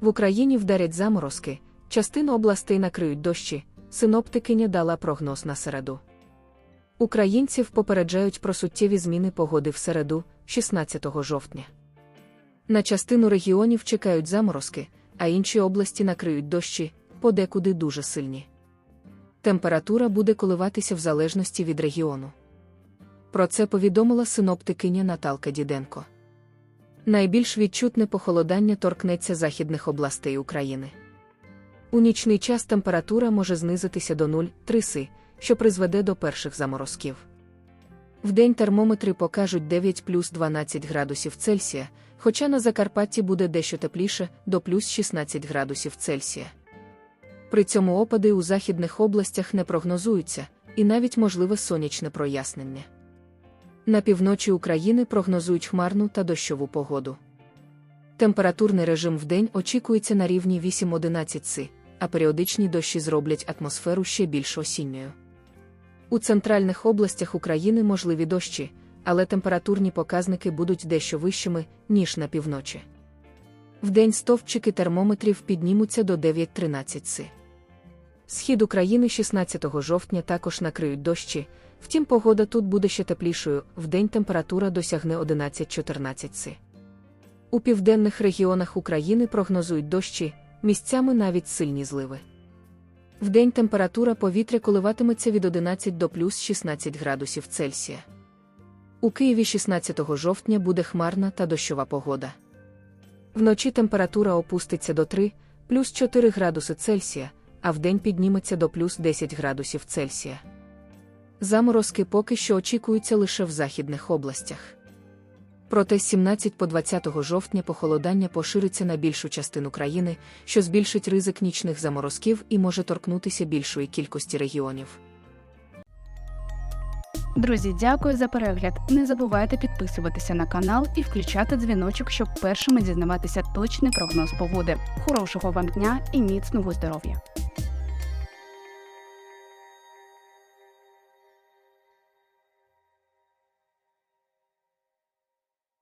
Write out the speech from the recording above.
В Україні вдарять заморозки, частину областей накриють дощі, синоптикиня дала прогноз на середу. Українців попереджають про суттєві зміни погоди в середу, 16 жовтня. На частину регіонів чекають заморозки, а інші області накриють дощі, подекуди дуже сильні. Температура буде коливатися в залежності від регіону. Про це повідомила синоптикиня Наталка Діденко. Найбільш відчутне похолодання торкнеться західних областей України. У нічний час температура може знизитися до 0,3 си, що призведе до перших заморозків. Вдень термометри покажуть 9 плюс 12 градусів Цельсія, хоча на Закарпатті буде дещо тепліше до плюс 16 градусів Цельсія. При цьому опади у західних областях не прогнозуються, і навіть можливе сонячне прояснення. На півночі України прогнозують хмарну та дощову погоду. Температурний режим вдень очікується на рівні 8-11 си, а періодичні дощі зроблять атмосферу ще більш осінньою. У центральних областях України можливі дощі, але температурні показники будуть дещо вищими, ніж на півночі. Вдень стовпчики термометрів піднімуться до 9-13 си. Схід України 16 жовтня також накриють дощі, втім погода тут буде ще теплішою, вдень температура досягне 11-14 си. У південних регіонах України прогнозують дощі, місцями навіть сильні зливи. Вдень температура повітря коливатиметься від 11 до плюс 16 градусів Цельсія. У Києві 16 жовтня буде хмарна та дощова погода. Вночі температура опуститься до 3, плюс 4 градуси Цельсія, а вдень підніметься до плюс 10 градусів Цельсія. Заморозки поки що очікуються лише в західних областях. Проте з 17 по 20 жовтня похолодання пошириться на більшу частину країни, що збільшить ризик нічних заморозків і може торкнутися більшої кількості регіонів. Друзі, дякую за перегляд. Не забувайте підписуватися на канал і включати дзвіночок, щоб першими дізнаватися точний прогноз погоди. Хорошого вам дня і міцного здоров'я!